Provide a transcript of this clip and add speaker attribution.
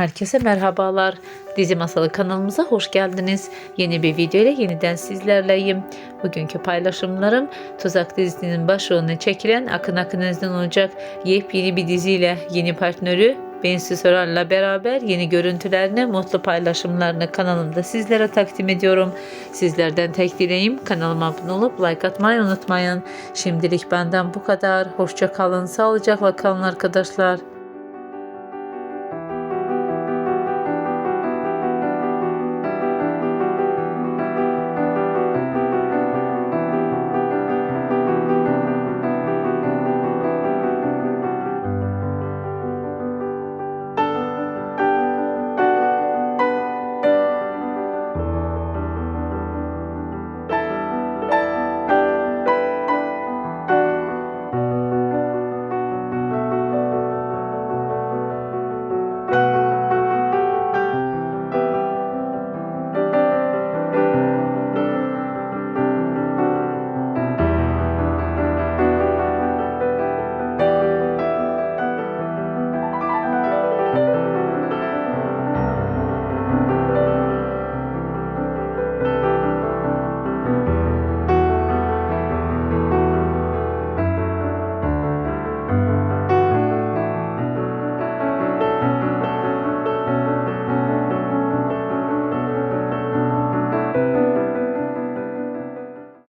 Speaker 1: Herkese merhabalar. Dizi Masalı kanalımıza hoş geldiniz. Yeni bir video ile yeniden sizlerleyim. Bugünkü paylaşımlarım Tuzak dizisinin başrolüne çekilen Akın Akın Özden olacak yepyeni bir diziyle yeni partnörü Bensi Sorar'la beraber yeni görüntülerini, mutlu paylaşımlarını kanalımda sizlere takdim ediyorum. Sizlerden tek dileğim kanalıma abone olup like atmayı unutmayın. Şimdilik benden bu kadar. Hoşça kalın, sağlıcakla kalın arkadaşlar.